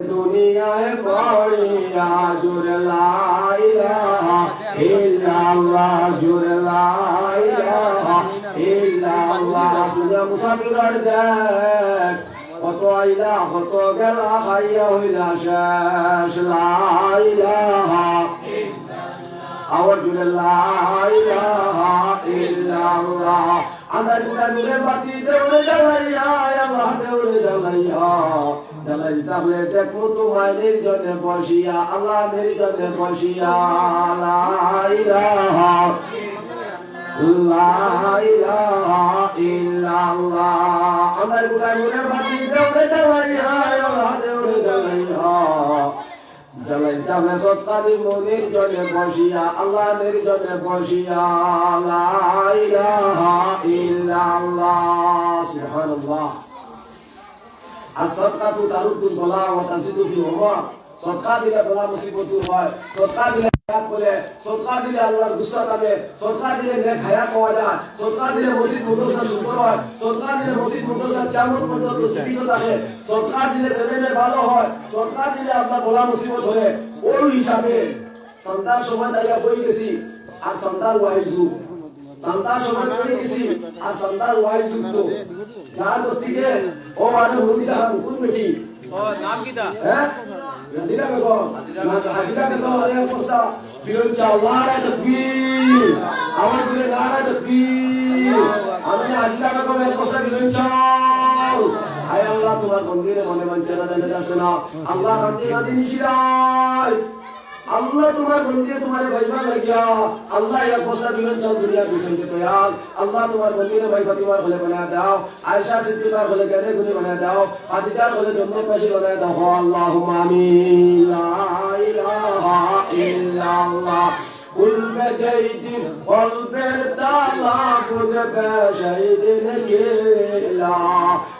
দুনিয়ায় পড়িয়া জুড়ে লাইলাহা ইল্লাল্লাহ জুড়ে লাইলাহা ইল্লাল্লাহ। দুনিয়া মুসাফিরের দেখ, কত আইলা, কত গেলা খাইয়া হইলা শেষ লাইলাহা আওয়াজ জুড়ে লাইলাহা ইল্লাল্লাহ। আমার নূরে বাতি দেউরে জ্বালাইয়া, আল্লাহ দেউরে জ্বালাইয়া। জ্বালাই তাহলে দেখো তোমার নির্জনে বসিয়া, আল্লাহ নির্জনে বসিয়া লাইলাহা লাইলাহা ইল্লাল্লাহ। আমার নূরে বাতি দেউরে জ্বালাইয়া আল্লাহ দেউরে জ্বালাইয়া জ্বালাই তাহলে সৎকারি মনির জনে বসিয়া, আল্লাহ নির্জনে বসিয়া লাইলাহা ইল্লাল্লাহ। সুবহানাল্লাহ। আর সরকার তো বলা ও তাসিদু ফিল উমর সরকার দিলে বলা মুসিবত হয়। সরকার দিলে বলে সরকার দিলে আল্লাহর গুসা থাকে সরকার দিলে নেক হায়া পাওয়া যায়। সরকার দিলে মসজিদ মুদ্রসা সুন্দর হয়। সরকার দিলে মসজিদ মুদ্রসা কেমন পর্যন্ত জীবিত থাকে। সরকার দিলে ছেলে ভালো হয়। সরকার দিলে আপনার বলা মুসিবত হলে ওই হিসাবে সন্তান সময় দাঁড়িয়ে বই গেছি। আর সন্তান ওয়াইজ যুগ। সন্তান সময় বই গেছি আর সন্তান ওয়াই যুগ তো যার গতিকে ও মানে মন্দির কোন বেটি? ও নাম কিটা হ্যাঁ? হাজিরা বেগম। হাজিরা বেগম আরে অবস্থা বিরোধ চাওয়ার তকবীর। আমার দিলে নারা তকবীর। আমি হাজিরা বেগম এর অবস্থা বিরোধ চাও আয় আল্লাহ তোমার মন্দিরে মনে বাঞ্ছনা জানা যাচ্ছে না। আল্লাহ হামদি হাদি নিশিরাই আল্লাহ তোমার মন্দিরে তোমার ভাইবা লাগিয়া, আল্লাহ এক বছর দিবেন চাও দুনিয়া বিষয়তে তৈয়ার আল্লাহ তোমার মন্দিরে ভাই তোমার হলে বানা দাও। আয়সা সিদ্দিকার হলে গেলে গুলি বানা দাও। খাদিজার হলে জন্মে পাশে বানা দাও। আল্লাহুম্মা আমিন। লা ইলাহা ইল্লাল্লাহ। খুলবে যেই দিন কল্পের তালা বুঝবে সেই দিন কেলা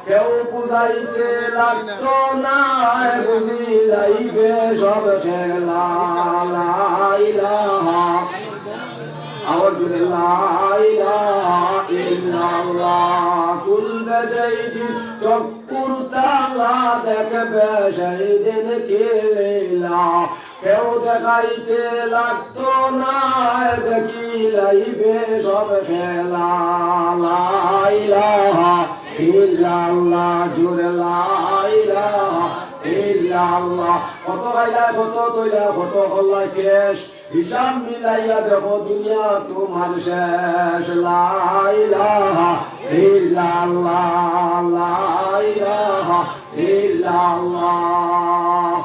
কেউ বুঝাইতে লাগতো না বুঝিলাইবে সব খেলা। লাইলা। আওয়াজ লাইলা ইল্লাল্লাহ। খুলবে যেই চক্কুর তালা দেখবে সেই কেলা কেউ দেখাইতে লাগতো না, দেখি লাইবে সব খেলা। লাইলাহা ইল্লাল্লাহ জুড়ে লাইলাহা ইল্লাল্লাহ। কত গাইলা, কত তৈলা কত হল্লাই কেশ। হিসাব মিলাইয়া দেখো দুনিয়া তোমার শেষ। লাইলাহা ইল্লাল্লাহ লাইলাহা ইল্লাল্লাহ।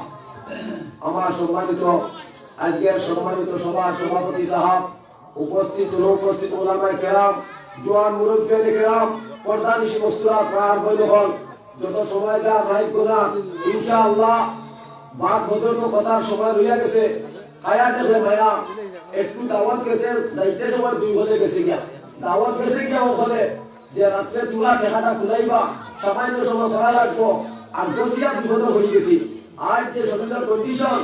আমার সম্মানিত, আজকের সম্মানিত সভার সভাপতি সাহাব, উপস্থিত উপস্থিত ওলামায় কেরাম, জোয়ান মুরব্বী কেরাম বস্তুরা, প্রাণ বৈল হল যত সময় যা মাইক গোনা ইনশাআল্লাহ বাদ বদল কথার সময় রইয়া গেছে। খায়া দেখলে ভাইয়া একটু দাওয়াত গেছে যাইতে সময় দুই হলে গেছে গিয়া। দাওয়াত গেছে গিয়া ওখানে যে রাত্রে তুলা দেখাটা খুলাইবা, সামান্য সময় করা লাগবো, আর দশিয়া বিপদ হয়ে গেছি। আজ যে শরীরের কন্ডিশন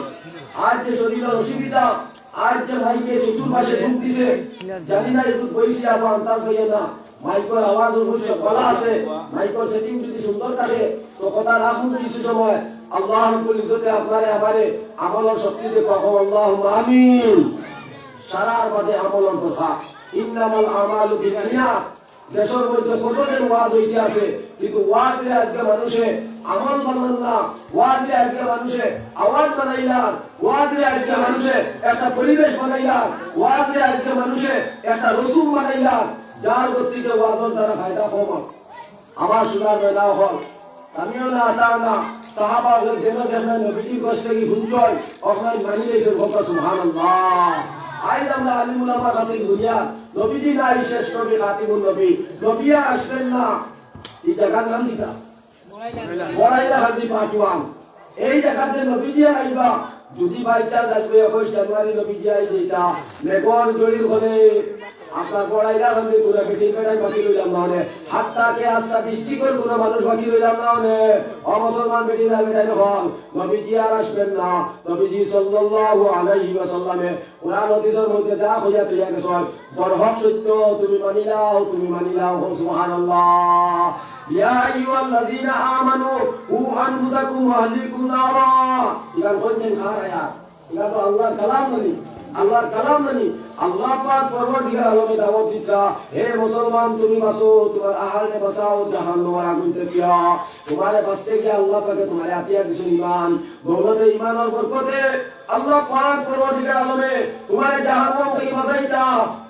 আজ যে শরীরের অসুবিধা, আজ যে মাইকে চতুর্পাশে ঢুক দিছে, জানি না একটু বইছি আমার আন্দাজ হইয়ে না। মাইকের আওয়াজ অবশ্য গলা আছে। মাইকের সেটিং যদি সুন্দর থাকে, তো কথা রাখুন কিছু সময়। আল্লাহ রব্বুল ইজ্জতে আপনারে, আমারে আমলের শক্তিতে কখন আল্লাহ আমিন। সারার বাদে আমলের কথা। ইন্নামাল আমালু বিনিয়াত। দেশের মধ্যে কতদিন ওয়াজ হইতে আছে, কিন্তু ওয়াজে আজকে মানুষে আমল বানান না ওয়াজে আজকে মানুষে, আওয়াজ বানাইলার ওয়াজে আজকে মানুষে, একটা পরিবেশ বানাইলার ওয়াজে আজকে মানুষে, একটা রসুম বানাইলাম, যার গতিকে ওয়াজর দ্বারা ফায়দা কম আমার শোনার মেলা হল আমিও না আতা না, সাহাবা হলে যেন যেন নবীজি কষ্টে কি হুঞ্জয় অকলাই মানি লেছে কথা সুবহানাল্লাহ। আইজ আমরা আলিমুল আমার কাছে ঘুরিয়া নবীজি নাই, শেষ নবী খাতিমুল নবী, নবিয়া আসবেন না। এই জায়গার নাম দিতা বড়াইলা হাতি পাঁচওয়ান এই জায়গাতে নবীজি আইবা যদি বাইচা যাইবে একুশ জানুয়ারি নবী আই যেটা মেঘর জড়ির হলে আপনার পড়াইলা আমি গুলা বেটি বেড়াই বাকি রইলাম না মানে হাতটাকে আস্তা দৃষ্টিকোণ কোনো মানুষ বাকি রইলাম না মানে অমুসলমান বেটি না বেটাই হল নবীজি আর আসবেন না। নবীজি সাল্লাল্লাহু আলাইহি ওয়াসাল্লামে কোরআন হাদিসের মধ্যে যা হইয়া তুইয়া গেছেন, বরহক সত্য তুমি মানিলাও তুমি মানিলাও সুবহানাল্লাহ। ইয়া আইয়ুহাল্লাযীনা আমানু, কু আনফুসাকুম ওয়া আহলিকুম নারা। ইগান কোনছেন খার আয়াত ইগা তো আল্লাহর কালাম নানি আল্লাহর কালাম নানি আল্লাহ পাক পরবর্তীকার আলমে দাওয়াত দিতা। হে মুসলমান, তুমি বাসো তোমার আহালকে বাঁচাও, জাহান্নামের আগুন থেকে তোমারে বাঁচতে গিয়ে আল্লাহ পাকে তোমারে আতিয়া কিছু ইমান। দৌলতে ইমানের বরকতে আল্লাহ পাক পরবর্তীকার আলমে, তোমারে জাহান্নাম থেকে বাঁচাইতা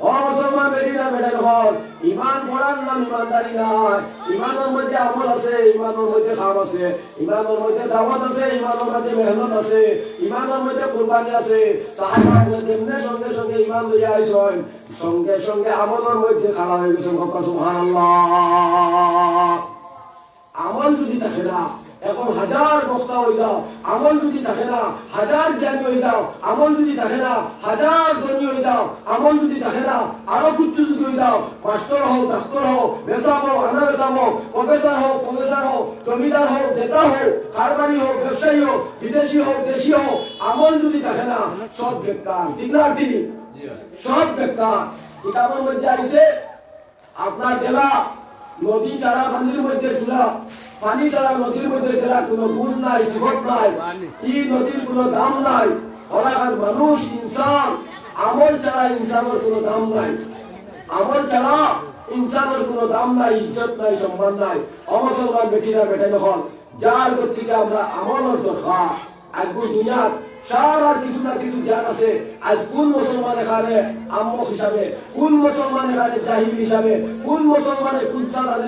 ও মুসলমান বেটিনা বেটা হল ইমান পড়ার নাম ইমানদারি নাই। ইমানের মধ্যে আমল আছে ইমানের মধ্যে খাম আছে। ইমানের মধ্যে দাওয়াত আছে ইমানের মধ্যে মেহনত আছে। ইমানের মধ্যে কুরবানি আছে। সাহাবার মধ্যে এমনি সঙ্গে সঙ্গে ইমান লইয়া আইসন, সঙ্গে সঙ্গে আমলের মধ্যে খাড়া হয়ে গেছেন। সুবহানাল্লাহ। আমল যদি থাকে না এখন হাজার বক্তা হয়ে যাও আমল যদি থাকে না, হাজার জ্ঞানী হয়ে যাও আমল যদি থাকে না, হাজার ধনী হয়ে যাও আমল যদি থাকে না, আরও কিছু যদি হয়ে যাও মাস্টার হোক ডাক্তার হোক বেসা হোক আনা বেসা হোক প্রফেসর হোক প্রফেসর হোক জমিদার হোক নেতা হোক কারবারি হোক ব্যবসায়ী হোক বিদেশি হোক দেশি হোক আমল যদি থাকে না, সব বেকার। ঠিক না, ঠিক? সব বেকার। কিতাবের মধ্যে আইসে আপনার জেলা নদী চারা পানির মধ্যে চূড়া পানি ছাড়া নদীর মধ্যে যারা কোনো গুণ নাই সিবত নাই এই নদীর কোনো দাম নাই। ওলাকার মানুষ ইনসান আমল ছাড়া ইনসানের কোনো দাম নাই। আমল ছাড়া ইনসানের কোনো দাম নাই ইজ্জত নাই সম্মান নাই। অমুসলমান বেটিরা বেটে যখন যার গতিকে আমরা আমলের দরকার আজকে দুনিয়ার সারা কিছু না কিছু জ্ঞান আছে। আজ কোন মুসলমান এখানে আম্মক হিসাবে, কোন মুসলমান এখানে জাহিল হিসাবে, কোন মুসলমানে কুদ্দা জানে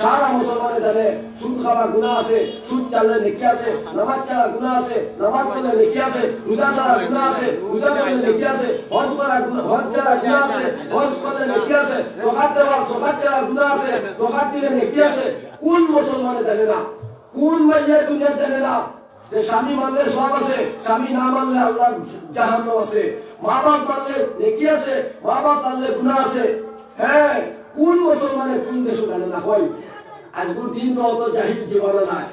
সারা মুসলমানে জানে সুদ খাওয়া গুণা আছে, সুদ চাললে নেকি আছে, নামাজ ছাড়া গুণা আছে, নামাজ পড়লে নেকি আছে, রোজা ছাড়া গুণা আছে, রোজা পড়লে নেকি আছে, হজ করা হজ ছাড়া গুণা আছে, হজ করলে নেকি আছে, জকাত দেওয়া, জকাত ছাড়া গুণা আছে, জকাত দিলে নেকি আছে। কোন মুসলমানে জানে না, কোন মাইয়া দুনিয়া জানে না যে স্বামী মানলে সব আছে স্বামী না মানলে আল্লাহ জাহান্ন আছে। মা বাপ মানলে নেকি আছে মা বাপ মানলে গুণা আছে। হ্যাঁ কোন মুসলমানে কোন দেশ জানে না হয়? আজকের দিন তো অত জাহিদ জীবনে নাই।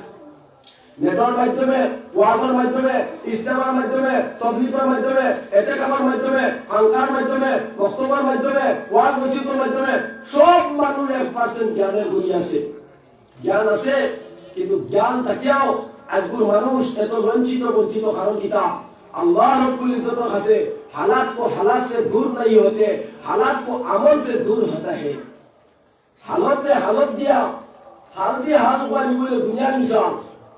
নেটওয়ার্ক মাধ্যমে ওয়াজের মাধ্যমে ইস্তেমার মাধ্যমে তবলিগের মাধ্যমে এতেকামের মাধ্যমে আঙ্কার মাধ্যমে, বক্তব্যের মাধ্যমে, ওয়াজ মসজিদের মাধ্যমে, সব মানুষ এক পার্সেন্ট জ্ঞানের গুণী আছে। জ্ঞান আছে, কিন্তু জ্ঞান থাকিয়াও আজকের মানুষ এত বঞ্চিত বঞ্চিত কারণ কিতা अल्लाह रब्बुल इज्जत से हालात को हालात से दूर नहीं होते हालात को अमल से दूर होता है हालत ने हालत दिया हाल দিয়ে হাল কয় ইগুলো দুনিয়ার মিসাল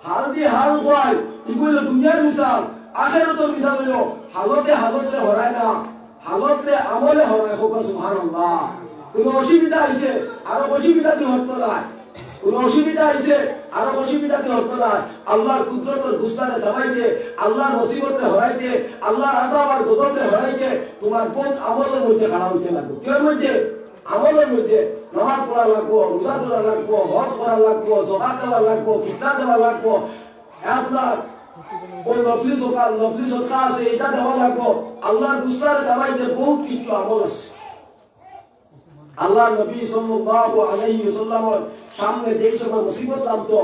হাল দিয়ে হাল কয় ইগুলো দুনিয়ার মিসাল আখেরাতের মিসাল হইলো হালতে হালতে হরায় না হালতে আমলে হরায় হোক সুবহানাল্লাহ কোন অসুবিধা হইছে আর অসুবিধা কি হতো না কোন অসুবিধা হইছে আর অসুবিধা কি হতো না আল্লাহর কুদরতের গুস্তানে দাবাইতে আল্লাহর মুসিবতে হরাইতে, আল্লাহর আযাব আর গজবে হরাইতে তোমার বহুত আমলের মধ্যে খাড়া হইতে লাগবে। কের মধ্যে? আমলের মধ্যে। নামাজ পড়া লাগবো, রোজা ধরা লাগবো, হজ করা লাগবো জমা দেওয়া লাগবো, ফিতনা দেওয়া লাগবো। আপনার ওই নফলি সকাল নফলি সৎকা আছে, এটা দেওয়া লাগবো। আল্লাহর গুস্তারে দাবাইতে বহুত কিছু আমল আছে। আল্লাহ নবী সাল্লাল্লাহু আলাইহি ওয়াসাল্লামের সামনে যেই সময় মুসিবত নামতো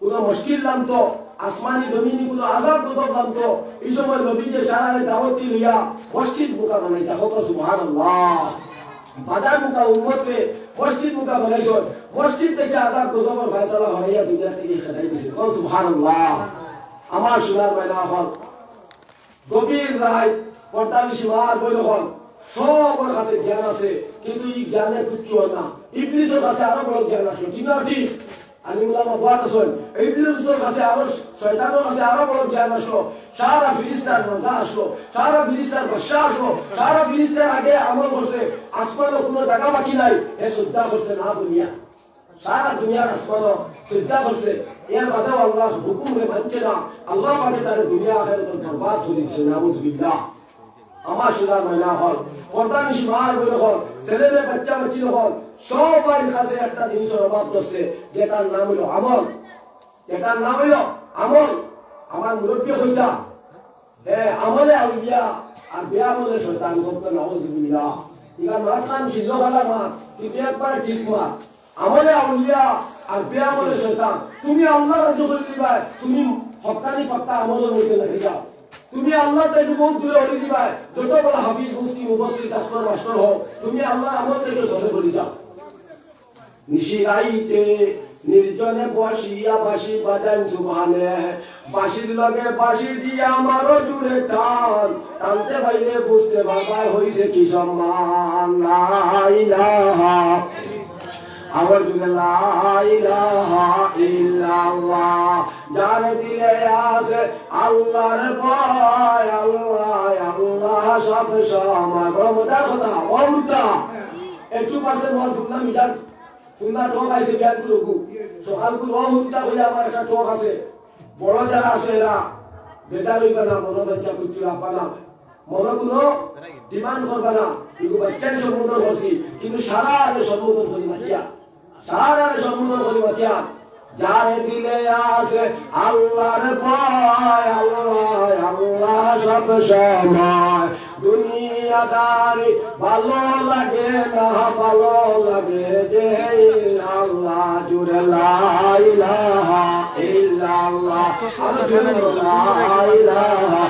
কোনো মুশকিল নামতো আসমানি জমিনি কোনো আযাব গজব নামতো এই সময় নবী যে সারা দাওয়াত লইয়া মসজিদ মুকা বানাইতা হতো, সুবহানাল্লাহ। বাজার মুকা উম্মতে মসজিদ মুকা বানাইছ মসজিদ থেকে আযাব গজবের ফয়সালা হইয়া দুনিয়া থেকে খেদাই দিছে। ও সুবহানাল্লাহ। আমার সোনার মাইনা হল, গভীর রায় পর্দানি সীমার বই হল সবার কাছে জ্ঞান আছে। কিন্তু এই জ্ঞানে কিচ্ছু না। ইবলিসের কাছে আরও বড় জ্ঞান আসলো ঠিক না ঠিক? আলিমুল্লাহ মহাত আছেন ইবলিসের কাছে আরও, শয়তানের কাছে আরও বড় জ্ঞান আসলো। সারা ফিরিস্তার মজা আসলো। সারা ফিরিস্তার বর্ষা আসলো। সারা আগে আমল করছে। আসমানও কোনো জায়গা বাকি নাই। এ শ্রদ্ধা করছে না দুনিয়া। সারা দুনিয়ার আসমানও শ্রদ্ধা করছে। এর বাদেও আল্লাহ হুকুম মানছে না। আল্লাহ পাকে তার দুনিয়া আখের বরবাদ দিচ্ছে নাউজ বিল্লাহ আমার সোনার ময়না হল পর্দানিস মার বলে হল, ছেলে মেয়ে, বাচ্চা, বাচ্চি হল। সবার কাছে একটা জিনিসের অভাব করছে যেটার নাম হইল আমল। যেটার নাম হইল আমল। আমার মুরব্বী হইতা হ্যাঁ আমলে আউলিয়া, আর বিয়া বলে শয়তান করতে নাউজুবিল্লাহ। ইগা মার খান ছিল ভালা মার কিন্তু একবার ঠিক মার আমলে আউলিয়া আর বিয়া বলে শয়তান, তুমি আল্লাহ রাজ্য করে দিবা, তুমি হকানি পাক্কা আমলের মধ্যে লাগে যাও তুমি আল্লাহ থেকে বহুত দূরে হয়ে দিবা। যত বড় হাফিজ, মুফতি, মুফাসসির, ডাক্তার, মাস্টার হও, তুমি আল্লাহর আমল থেকে ধরে করে যাও। নিশিরাইতে নির্জনে বসিয়া বাঁশি বাজান, সুবহানে। বাঁশির লগে বাঁশি দিয়া আমারও জুড়ে টান। টানতে পাইলে বুঝতে বাবাই হইছে কি সম্মান? ইলাহা ইল্লাল্লাহ। যার দিলে আছে আল্লাহর ভয়, আল্লাহ আল্লাহ, সব সময় কথা অমৃতা একটু পাশে মন শুনলাম মিজাজ। টক আইছে বিয়ার কুলুকু সকাল কুল অহুন্তা হইলে আমার একটা টক আছে। বড় যারা আছে এরা বেদার হইবে না, মনো বাচ্চা কুচু না মনো কোনো ডিমান্ড করবে কিন্তু বাচ্চাকে সম্বোধন কিন্তু সারা আরে সম্বোধন করি সারা আরে সম্বোধন করি মাতিয়া যারে দিলে আছে আল্লাহর ভয় আল্লাহ আল্লাহ সব সময়। দুনিয়াদারি ভালো লাগে না ভালো লাগে যে আল্লাহ জুড়ে লাইলাহা ইল্লাল্লাহ। আর জুড়ে লাইলাহা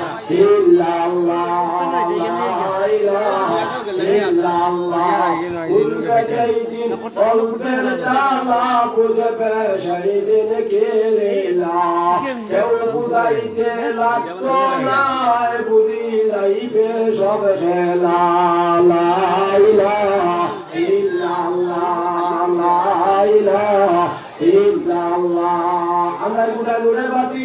অল্পের ডালা বুঝবে সেই দিন কে লীলা কেউ বুঝাইতে লাগতো না বুঝিলাইবে সব খেলা লাইলাহা ইল্লাল্লাহ ইল্লাল্লাহ। আমরা গুড়া গুড়ে বাতি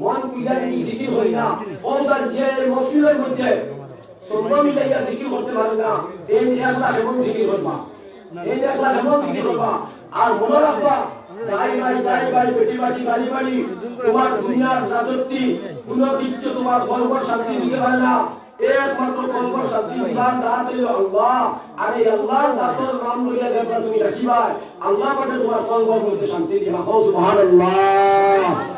মন পিলার কি জিকির করি না। পৌঁছার যে মসজিদের মধ্যে সন্ধ্যা মিলাইয়া জিকির করতে পারে না, এই একলা এমন জিকির করবা? এই একলা এমন জিকির করবা? আর মনে রাখবা, যাই ভাই যাই ভাই বেটি বাটি গাড়ি বাড়ি, তোমার দুনিয়ার রাজত্বী কোনো তোমার গর্ব শান্তি দিতে পারে না। একমাত্র কল্প শান্তি দিবার দাঁত হইল আল্লাহ। আর এই আল্লাহর দাঁতর নাম লইয়া দেখবা তুমি রাখিবা আল্লাহ পাঠে তোমার কল্পর মধ্যে শান্তি দিবা। হো সুবহানাল্লাহ।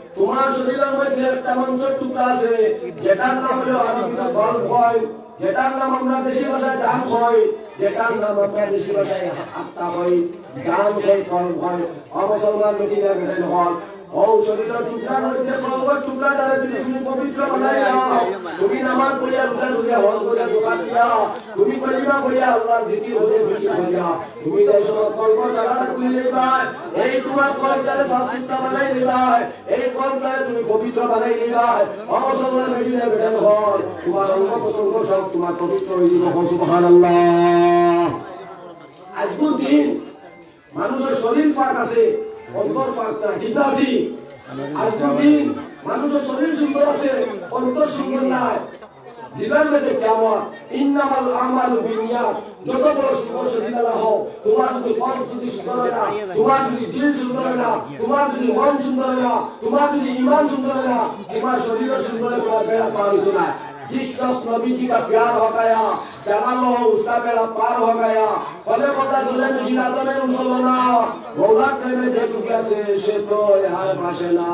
তোমার শরীরের মধ্যে একটা মাংসের টুকরা আছে, যেটার নাম হলো আরবিতে গল্প হয় যেটার নাম আমরা দেশি ভাষায় দাম হয় যেটার নাম আমরা দেশি ভাষায় আত্মা হয় দাম হয় ফল হয় অমুসলমান মিটিংয়ে বেটাইল হল। শরীরের টুকরার মধ্যে টুকরাটারে যদি তুমি পবিত্র বানাই তুমি নামাজ পড়িয়া রোজা রোজা হল করিয়া দোকান দিয়া, তুমি কলিমা করিয়া আল্লাহর জিকির করিয়া। তুমি তাই সময় কলব জায়গাটা খুলে লইবা এই তোমার এই কলটারে তুমি পবিত্র বানাই লইবা অমসলমান মেডিনে বেটাল হল তোমার অঙ্গ প্রত্যঙ্গ সব তোমার পবিত্র হয়ে আজকুর দিন মানুষের শরীর পাক আছে অন্তর পাক না ঠিক না ঠিক আজকের দিন মানুষের শরীর সুন্দর আছে, অন্তর সুন্দর নাই। দিবার মধ্যে কেমন ইন্নামাল আমাল বিনিয়াত। যত বড় সুন্দর শরীর না হও তোমার যদি মন যদি সুন্দর না, তোমার যদি দিল সুন্দর না, তোমার যদি মন সুন্দর না, তোমার যদি ইমান সুন্দর না, তোমার শরীর সুন্দর না। जिस शख्स नबी जी का प्यार हो गया जवान हो उसका बेड़ा पार हो गया फले पता चले मुशीरातों में मुसलमाना मौला प्रेम जे चुकिया से से तो यहाँ भाषे ना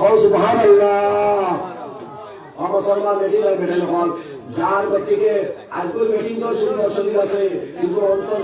हो सुभान अल्लाह মুসলমান মিটিং আছে কিন্তু অন্তর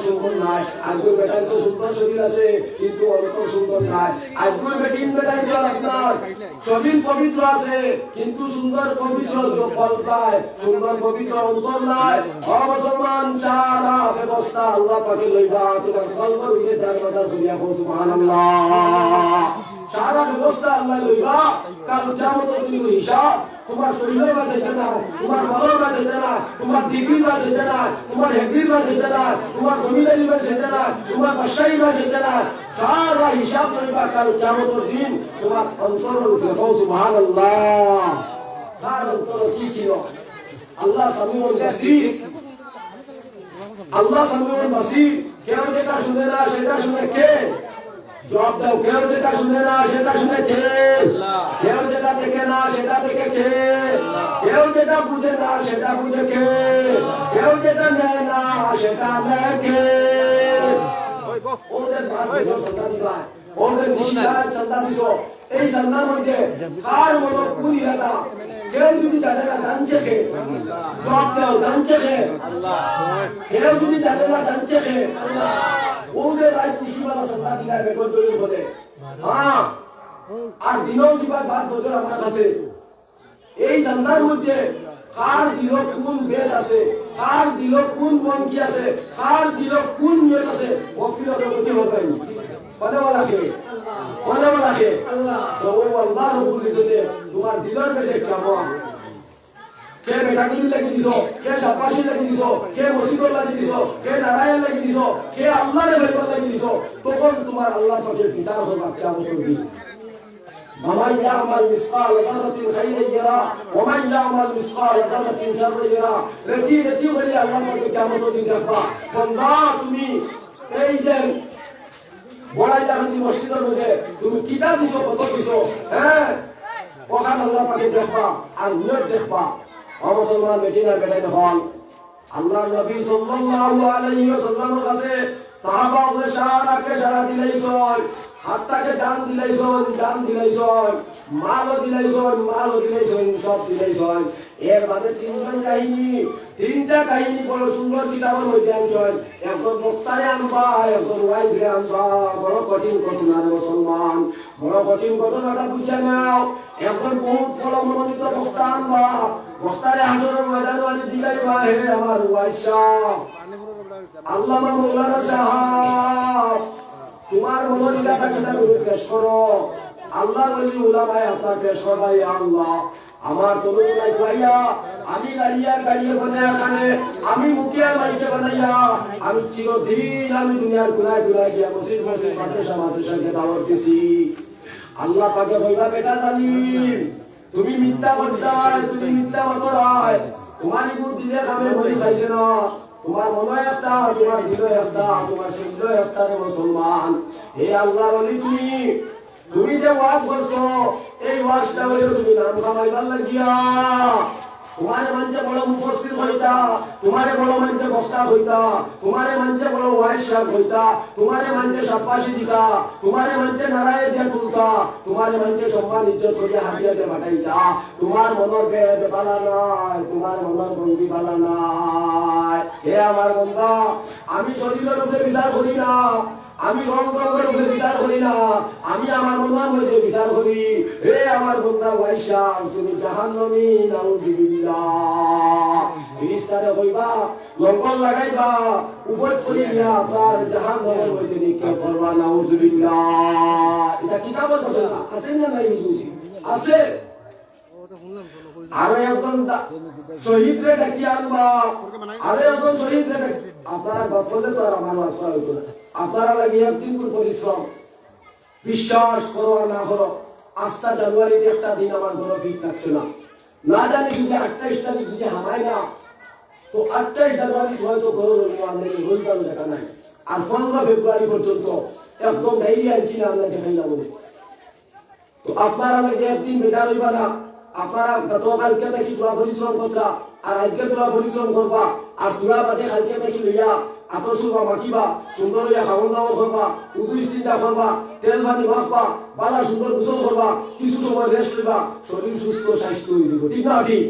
পবিত্র আছে কিন্তু সুন্দর পবিত্র ফল পায় সুন্দর পবিত্র অন্তর নাই অ মুসলমান সারা ব্যবস্থা আল্লাহ পাকে লইবা তোমার কলবর উঠে তার কথা করিয়া সুবহানাল্লাহ সারা ব্যবস্থা আল্লাহ লইবা। কাল কিয়ামত তুমি হিসাব তোমার শরীরের মাঝে না, তোমার মনের মাঝে না, তোমার ডিগ্রির মাঝে না, তোমার হেগ্রির মাঝে না, তোমার জমিদারি মাঝে না, তোমার বাসায়ী মাঝে না। সারা হিসাব লইবা কাল কিয়ামতের দিন তোমার অন্তর উঠে কো সুবহানাল্লাহ। তার অন্তর কি ছিল? আল্লাহ সামিউল বাসীর। আল্লাহ সামিউল বাসীর। কেউ যেটা শুনে না, সেটা শুনে কে? জবাব দাও কেউ যেটা শুনে না সেটা শুনে কে? কেউ যেটা দেখে না সেটা দেখে কে? কেউ যেটা বুঝে না সেটা বুঝে কে? কেউ যেটা নেয় না সেটা নেয় কে? ওদের ওদের নিশিদার সন্তান এই সন্তান মধ্যে কার মতো কোন ইলাকা কেউ যদি জানে না জানছে খে জবাব দাও জানছে খে কেউ যদি জানে না জানছে খে ওদের রায় খুশিওয়ালা সন্তান দিলা বেগর তৈরি করে হ্যাঁ আর দিনও দিবা বাদ বছর আমার কাছে। এই সন্তান মধ্যে কার দিল কোন বেদ আছে, কার দিল কোন কি আছে, কার দিল কোন নিয়ত আছে মফিলত গতি হবে কোনে বলা কে? কোনে বলা কে? তো ও আল্লাহ রব্বুল ইজ্জতে তোমার দিলের বেদে কেমন কে বেটাগুলি লাগি দিছ কে সাপাশি লাগি দিছ কে মসজিদর লাগি দিছ কে নারায়ণ লাগি দিছ কে আল্লাহ রে বের লাগি দিছ তখন তোমার আল্লাহ পাকের বিচার হবে কিয়ামতের দিন ومن يعمل مثقال ذرة خيرا يرى ومن يعمل مثقال ذرة شرا يرى রতি রতি বলি আল্লাহ পাকে কিয়ামতের দিন দেখবা বন্দা তুমি এই যে বড়াই জাহান্তি মসজিদের মধ্যে তুমি কিতাব দিছো কত দিছো হ্যাঁ ওখানে আল্লাহ পাকে দেখবা আর নিয়ত দেখবা অমুসলমান বেটি না বেটাই হন। আল্লাহ নবী সাল্লাল্লাহু আলাইহি ওয়াসাল্লামের কাছে সাহাবা ওদের সারাকে সারা দিলাইছন হাতটাকে দান দিলাইছন দান দিলাইছন মালও দিলাইছন মালও দিলাইছন সব দিলাইছন এর বাদে তিনজন কাহিনী, তিনটা কাহিনী বড় সুন্দর কিতাবের মধ্যে আনছেন একজন বক্তারে আনবা একজন ওয়াইফে আনবা। বড় কঠিন ঘটনা মুসলমান বড় কঠিন ঘটনাটা বুঝে নাও। একজন বহুত বড় মনোনীত বক্তা আনবা। বক্তারে হাজরের ময়দানে আনি জিগাইবা হে আমার ওয়াইশা। আল্লামা মৌলানা সাহাব, তোমার মনোনীতাটা কিনা তুমি পেশ করো। আপনার পেশ করবাই আল্লাহ। আমার তরুণাই পাইয়া আমি গাড়িয়া গাড়িয়ে বনে এখানে আমি মুখিয়ার মাইকে বানাইয়া, আমি চিরদিন আমি দুনিয়ার গুনায় গুনায় গিয়া মসজিদ মসজিদ, মাদ্রাসা মাদ্রাসাকে দাওয়াত দিছি। আল্লাহ পাকে বইবা বেটা জালিম, তুমি মিথ্যা বলতাই, তুমি মিথ্যা মতরায় তোমার ইগুর দিলে খাবে বই খাইছে না। তোমার মনে একটা, তোমার হৃদয় একটা, তোমার শরীর একটা মুসলমান। হে আল্লাহর অলি তুমি তুমি যে ওয়াজ করছ এই ওয়াজটা হইল তুমি নাম কামাইবার লাগিয়া। তোমারে মঞ্চে বড় মুফসির হইতা, তোমারে বড় মঞ্চে বক্তা হইতা, তোমারে মঞ্চে বড় ওয়াইশাক হইতা, তোমারে মঞ্চে সাব্বাসি দিতা, তোমারে মঞ্চে নারায় দিয়া তুলতা, তোমারে মঞ্চে সম্মান, ইজ্জত করিয়া হাতিয়া দিয়ে বাটাইতা। তোমার মনের বেদ বালা নাই, তোমার মনের বন্দি বালা নাই। হে আমার বন্ধা, আমি শরীরের উপরে বিচার করি না। আমি রং রঙের উপরে বিচার করি না, আমি আমার মনের মধ্যে বিচার করি। হে আমার বন্ধা ওয়াইশা তুমি জাহান্নামী নাউজুবিল্লাহ। ফিরিস্তারে হইবা লাগাইবা, উপর আপনার করবা এটা কিতাবের কথা আছে না নাই বুঝি? আছে। আরও একজন শহীদ রে ডাকি আনবা। আরও একজন শহীদ রে ডাকি তো আমার না। আপনারা লাগে একদিন করে পরিশ্রম। বিশ্বাস করো আর না করো আস্থা জানুয়ারিতে একটা দিন আমার কোনো ভিড় থাকছে না। না জানি যদি আটটাইশ তারিখ যদি হামায় না, তো আটটাইশ জানুয়ারি হয়তো করো আমাদের রবিবার দেখা নাই। আর পনেরো ফেব্রুয়ারি পর্যন্ত একদম ডাইরি আনছি না আমরা দেখাই না বলে। তো আপনারা লাগে একদিন বেকার হইবা না। আপনারা গতকালকে নাকি তোরা পরিশ্রম করতা, আর আজকে তোরা পরিশ্রম করবা, আর তোরা বাদে কালকে নাকি লইয়া আতর সুরবা মাখিবা সুন্দর হইয়া খাওয়ান দাওয়ান করবা উদু চিন্তা করবা তেল ভাতি মাখবা বালা সুন্দর গোসল করবা কিছু সময় রেস্ট লইবা শরীর সুস্থ স্বাস্থ্য হয়ে যাব ঠিক না, ঠিক?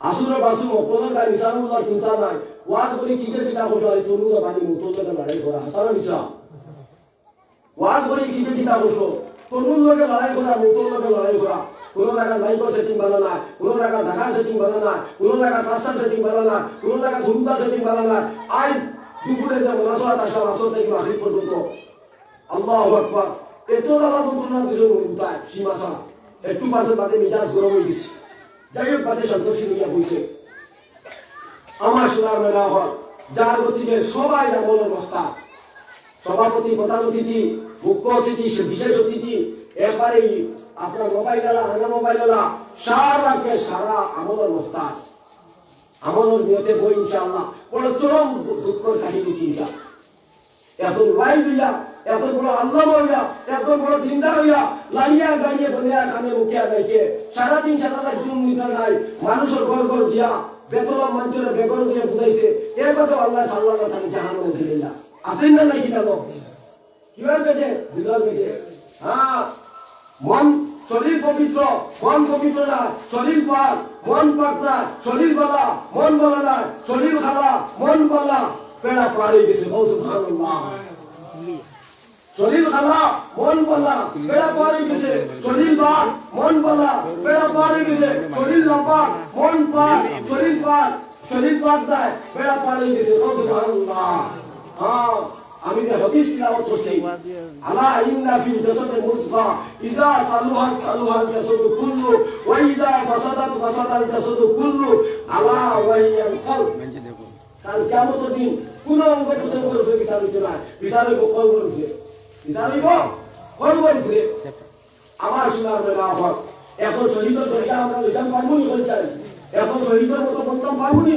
আসুরে বাসু অপলের গাড়ি নিশানুল্লাহ চিন্তা নাই। ওয়াজ করি কিকে কিতা করছ আজ তরুণা বাণী মুতল লড়াই করা হাসানা নিশা ওয়াজ করি কিকে কিতা করছ তরুণ লোকে লড়াই করা, নতুন লোকে লড়াই করা। কোনো জায়গায় মাইকর সেটিং ভালো না কোনো জায়গায় জায়গার সেটিং ভালো না কোনো জায়গায় রাস্তার সেটিং ভালো না কোনো জায়গায় ধুমতার সেটিং ভালো না আই দুপুরে যেমন আসলাত আসলাম আসল থেকে মাহরিব পর্যন্ত আল্লাহ আকবার এত জ্বালা যন্ত্রণা দিয়েছে উঠায় সীমা ছাড়া একটু পাশে বাদে মিজাজ গরম হয়ে গেছে যাই হোক বাদে সন্তোষী নিয়ে বইছে আমার সোনার মেলা হল। যার গতিকে সবাই আমলের বস্তা। সভাপতি প্রধান অতিথি মুখ্য অতিথি বিশেষ অতিথি, এরপরে আপনার মোবাইল আলা আনা আলা সারাকে সারা আমলের বস্তা আমলের নিয়তে বই, ইনশাআল্লাহ। বড় চরম দুঃখের কাহিনী চিন্তা এত লাইন হইয়া এত বড় আল্লাহ হইয়া, এত বড় দিনদার হইয়া, লাইয়া গাইয়ে বলিয়া কানে মুখে গাইকে সারাদিন সারা রাত ঘুম নিতে নাই, মানুষের ঘর ঘর দিয়া বেতলা মঞ্চরে বেগর দিয়ে বুঝাইছে এর কথা আল্লাহ সাল্লাহ তাকে জাহান দিলেন না আসেন না নাকি কেন? কিবার বেঁধে দিলার বেঁধে হ্যাঁ শরীর পবিত্র মন পবিত্র না শরীর পাক মন পাক না শরীর বলা, মন বলা না শরীর খালা, মন বলা। পেড়া পাড়ে গেছে বল সুবহানাল্লাহ। শরীর খালা, মন বলা পেড়া পাড়ে গেছে শরীর পাক মন বলা পেড়া পাড়ে গেছে শরীর লাপাক মন পাক শরীর পাক শরীর পাক দেয় পেড়া পাড়ে গেছে হ্যাঁ আমি যে হদিস তিলাওয়াত করছি, আলা ইন্না ফিল জাসাদি মুসফা ইযা সালুহা সালুহা জাসাদু কুল্লু, ওয়া ইযা ফাসাদাত ফাসাদাল জাসাদু কুল্লু, আলা ওয়া হিয়াল কলব। কাল কিয়ামতের দিন কোন অঙ্গ প্রত্যঙ্গ উপরে বিচার হইতে না বিচার হইব কলবের উপরে বিচার হইব কলবের উপরে আমার সোনার মেলা হক এখন শহীদের দরজা আমরা লইতাম পারবনি হয়ে চাই এখন শহীদের মতো বলতাম পারবনি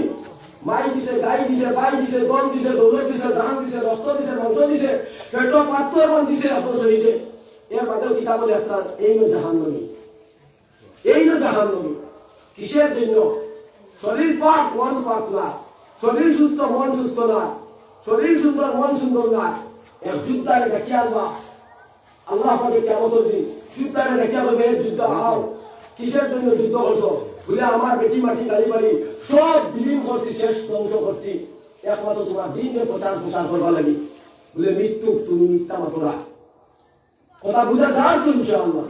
মাই দিছে গাই দিছে বাই দিছে গল দিছে দৌলত দিছে ধান দিছে রক্ত দিছে মাংস দিছে পেট পাত্র এবং দিছে এখন শহীদে এর বাদেও কিতাবের একটা এই নো জাহান নবী এই নো জাহান নবী কিসের জন্য? শরীর পাক, মন পাক না। শরীর সুস্থ, মন সুস্থ না। শরীর সুন্দর মন সুন্দর না। এক যুদ্ধারে দেখি আনবা আল্লাহ পাকে কেমন দিন যুদ্ধারে দেখে এর যুদ্ধ। আও কিসের জন্য যুদ্ধ করছ বলে আমার বেটি মাটি গাড়ি বাড়ি সব বিলীন করছি, শেষ ধ্বংস করছি। একমাত্র তোমার দিনের প্রচার প্রসার করবার লাগি। বলে, মৃত্যু, তুমি মিথ্যা মাতরা কথা বুঝা যার তো ইনশাআল্লাহ।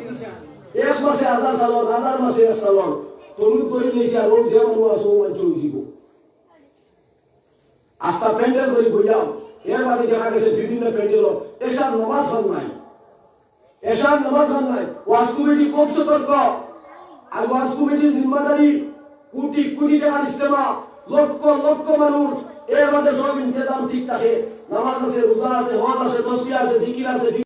এক মাসে আধার সালন আধার মাসে এক সালন তরুণ করে দিয়েছি আর ওই যে মানুষ আছে ওই চলে যাব। আস্থা প্যান্ডেল করে বইলাম এর বাদে দেখা গেছে বিভিন্ন প্যান্ডেল এসব নমাজ হল নাই। এসব নমাজ হল নাই। ওয়াজ কমিটি খুব সতর্ক আর ওয়াজ কমিটির জিম্মাদারি কোটি কোটি টাকার ইস্তেমা লক্ষ লক্ষ মানুষ এর মধ্যে সব ইন্তজাম ঠিক থাকে। নামাজ আছে, রোজা আছে, হজ আছে তসবি আছে, জিকির আছে